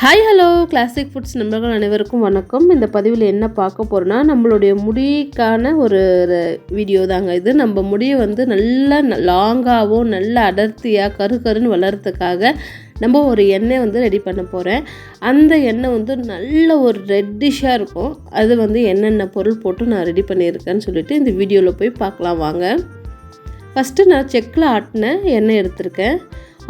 Hi hello classic foods நண்பர்கள் அனைவருக்கும் வணக்கம். இந்த பதிவில் என்ன பார்க்க போகிறோன்னா நம்மளுடைய முடிக்கான ஒரு வீடியோ தாங்க இது. நம்ம முடியை வந்து நல்லா லாங்காகவும் நல்ல அடர்த்தியாக கரு கருன்னு வளர்கிறதுக்காக நம்ம ஒரு எண்ணெய் வந்து ரெடி பண்ண போகிறேன் அந்த எண்ணெய் வந்து நல்ல ஒரு ரெட்டிஷாக இருக்கும். அது வந்து என்னென்ன பொருள் போட்டு நான் ரெடி பண்ணியிருக்கேன்னு சொல்லிட்டு இந்த வீடியோவில் போய் பார்க்கலாம் வாங்க. ஃபஸ்ட்டு நான் செக்கில் ஆட்டின எண்ணெய் எடுத்திருக்கேன்.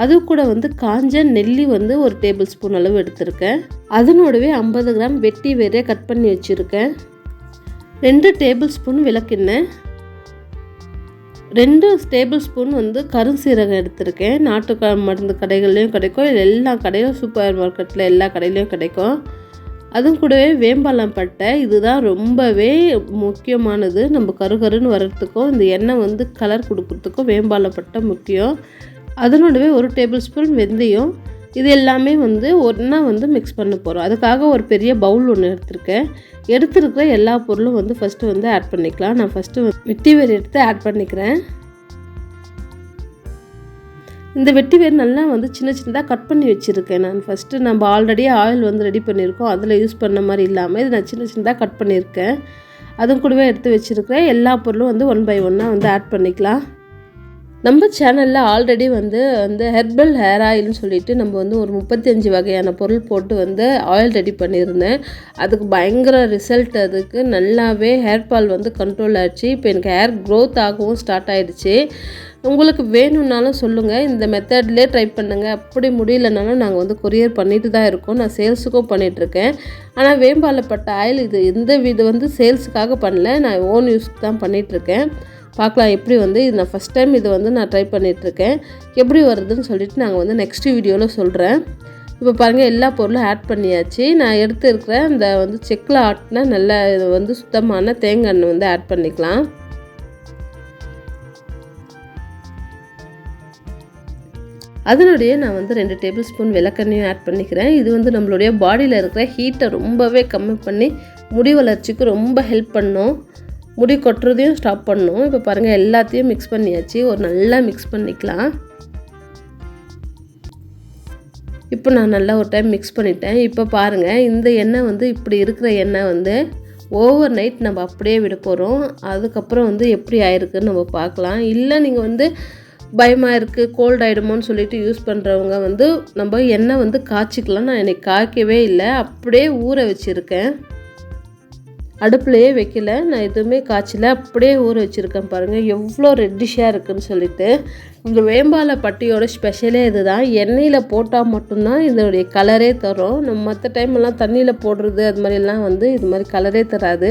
அது கூட வந்து காஞ்ச நெல்லி வந்து ஒரு டேபிள் ஸ்பூன் அளவு எடுத்திருக்கேன். அதனோடவே ஐம்பது கிராம் வெட்டி வேறே கட் பண்ணி வச்சுருக்கேன். ரெண்டு டேபிள் ஸ்பூன் விளக்கெண்ணெய். ரெண்டு டேபிள் ஸ்பூன் வந்து கருஞ்சீரகம் எடுத்திருக்கேன். நாட்டு மருந்து கடைகள்லேயும் கிடைக்கும். இல்லை எல்லா கடையிலும் சூப்பர் மார்க்கெட்டில் எல்லா கடையிலையும் கிடைக்கும். அதுவும் கூடவே வேம்பாலம் பட்டை. இதுதான் ரொம்பவே முக்கியமானது. நம்ம கருகருன்னு வர்றதுக்கும் இந்த எண்ணெய் வந்து கலர் கொடுக்குறதுக்கும் வேம்பாலம் பட்டை முக்கியம். அதனோடவே ஒரு டேபிள் ஸ்பூன் வெந்தயம். இது எல்லாமே வந்து ஒன்றா வந்து மிக்ஸ் பண்ண போகிறோம் அதுக்காக ஒரு பெரிய பவுல் ஒன்று எடுத்திருக்கேன். எடுத்துருக்கிற எல்லா பொருளும் வந்து ஃபஸ்ட்டு வந்து ஆட் பண்ணிக்கலாம். நான் ஃபஸ்ட்டு வெட்டி வேர் எடுத்து ஆட் பண்ணிக்கிறேன். இந்த வெட்டி வேர் நல்லா வந்து சின்ன சின்னதாக கட் பண்ணி வச்சுருக்கேன் நான். ஃபஸ்ட்டு நம்ம ஆல்ரெடி ஆயில் வந்து ரெடி பண்ணியிருக்கோம். அதில் யூஸ் பண்ண மாதிரி இல்லாமல் இது நான் சின்ன சின்னதாக கட் பண்ணியிருக்கேன். அதுவும் கூடவே எடுத்து வச்சுருக்கிறேன் எல்லா பொருளும் வந்து ஒன் பை ஒன்னாக வந்து ஆட் பண்ணிக்கலாம். நம்ம சேனலில் ஆல்ரெடி வந்து வந்து ஹெர்பல் ஹேர் ஆயில்னு சொல்லிட்டு நம்ம வந்து ஒரு முப்பத்தஞ்சு வகையான பொருள் போட்டு வந்து ஆயில் ரெடி பண்ணியிருந்தேன். அதுக்கு பயங்கர ரிசல்ட் அதுக்கு நல்லாவே ஹேர் ஃபால் வந்து கண்ட்ரோல் ஆச்சு. இப்போ எனக்கு ஹேர் க்ரோத் ஆகவும் ஸ்டார்ட் ஆகிடுச்சு உங்களுக்கு வேணும்னாலும் சொல்லுங்கள் இந்த மெத்தட்லேயே ட்ரை பண்ணுங்கள் அப்படி முடியலனாலும் நாங்கள் வந்து கொரியர் பண்ணிட்டு தான் இருக்கோம். நான் சேல்ஸுக்கும் பண்ணிகிட்ருக்கேன் ஆனால் வேம்பாலப்பட்ட ஆயில் இது இந்த இது வந்து சேல்ஸுக்காக பண்ணல. நான் ஓன் யூஸ் தான் பண்ணிகிட்ருக்கேன் பார்க்கலாம் எப்படி வந்து இது நான் ஃபஸ்ட் டைம் இது வந்து நான் ட்ரை பண்ணிகிட்ருக்கேன் எப்படி வருதுன்னு சொல்லிட்டு நாங்கள் வந்து நெக்ஸ்ட்டு வீடியோவில் சொல்கிறேன் இப்போ பாருங்கள் எல்லா பொருளும் ஆட் பண்ணியாச்சு. நான் எடுத்து இருக்கிற இந்த வந்து செக்கில் ஆட்டினா நல்ல இது வந்து சுத்தமான தேங்காய் எண்ணெய் வந்து ஆட் பண்ணிக்கலாம். அதனுடைய நான் வந்து ரெண்டு டேபிள் ஸ்பூன் விளக்கெண்ணையும் ஆட் பண்ணிக்கிறேன். இது வந்து நம்மளுடைய பாடியில் இருக்கிற ஹீட்டை ரொம்பவே கம்மி பண்ணி முடி வளர்ச்சிக்கு ரொம்ப ஹெல்ப் பண்ணும். முடி கொட்டுறதையும் ஸ்டாப் பண்ணணும் இப்போ பாருங்கள் எல்லாத்தையும் மிக்ஸ் பண்ணியாச்சு. ஒரு நல்லா மிக்ஸ் பண்ணிக்கலாம். இப்போ நான் நல்லா ஒரு டைம் மிக்ஸ் பண்ணிட்டேன். இப்போ பாருங்கள் இந்த எண்ணெய் வந்து இப்படி இருக்கிற எண்ணெய் வந்து ஓவர் நைட் நம்ம அப்படியே விட போகிறோம் அதுக்கப்புறம் வந்து எப்படி ஆயிருக்குன்னு நம்ம பார்க்கலாம். இல்லை நீங்கள் வந்து பயமாக இருக்குது கோல்ட் ஆகிடுமோன்னு சொல்லிட்டு யூஸ் பண்ணுறவங்க வந்து நம்ம எண்ணெய் வந்து காய்ச்சிக்கலாம். நான் என்னை காய்க்கவே இல்லை. அப்படியே ஊற வச்சுருக்கேன். அடுப்புலையே வைக்கல. நான் எதுவுமே காய்ச்சல. அப்படியே ஊற வச்சுருக்கேன் பாருங்கள் எவ்வளோ ரெட்டிஷாக இருக்குதுன்னு சொல்லிட்டு. இந்த வேம்பால பட்டியோட ஸ்பெஷலே இது தான் எண்ணெயில் போட்டால் மட்டும்தான் இதனுடைய கலரே தரும். நம்ம மற்ற டைம்லாம் தண்ணியில் போடுறது அது மாதிரிலாம் வந்து இது மாதிரி கலரே தராது.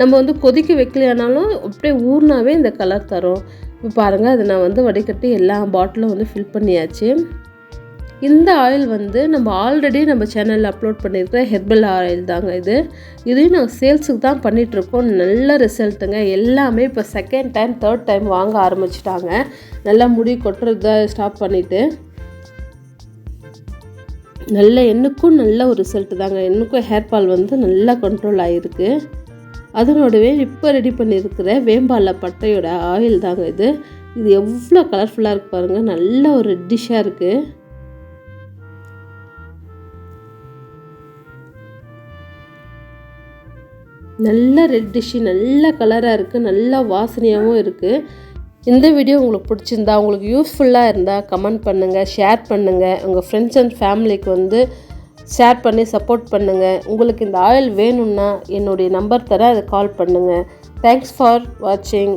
நம்ம வந்து கொதிக்க வைக்கலையானாலும் அப்படியே ஊர்னாவே இந்த கலர் தரும். இப்போ பாருங்கள் அதை நான் வந்து வடிகட்டி எல்லா பாட்டிலும் வந்து ஃபில் பண்ணியாச்சு. இந்த ஆயில் வந்து நம்ம ஆல்ரெடி நம்ம சேனலில் அப்லோட் பண்ணியிருக்கிற ஹெர்பல் ஆயில் தாங்க இது. இதையும் நாங்கள் சேல்ஸுக்கு தான் பண்ணிகிட்ருக்கோம் நல்ல ரிசல்ட்டுங்க எல்லாமே இப்போ செகண்ட் டைம் தேர்ட் டைம் வாங்க ஆரம்பிச்சிட்டாங்க. நல்லா முடி கொட்டுறத ஸ்டாப் பண்ணிவிட்டு நல்ல எண்ணுக்கும் நல்ல ஒரு ரிசல்ட் தாங்க. எண்ணுக்கும் ஹேர் ஃபால் வந்து நல்லா கண்ட்ரோல் ஆகிருக்கு அதனோடவே இப்போ ரெடி பண்ணியிருக்கிற வேம்பால பட்டையோட ஆயில் தாங்க இது. இது எவ்வளோ கலர்ஃபுல்லாக இருக்கு பாருங்கள் நல்ல ஒரு டிஷ்ஷாக இருக்குது நல்ல ரெட்டிஷ்ஷு நல்ல கலராக இருக்குது நல்லா வாசனையாகவும் இருக்குது இந்த வீடியோ உங்களுக்கு பிடிச்சிருந்தா உங்களுக்கு யூஸ்ஃபுல்லாக இருந்தால் கமெண்ட் பண்ணுங்கள் ஷேர் பண்ணுங்கள் உங்கள் ஃப்ரெண்ட்ஸ் அண்ட் ஃபேமிலிக்கு வந்து ஷேர் பண்ணி சப்போர்ட் பண்ணுங்கள் உங்களுக்கு இந்த ஆயில் வேணும்னா என்னுடைய நம்பர் தர அதை கால் பண்ணுங்கள் தேங்க்ஸ் ஃபார் வாட்சிங்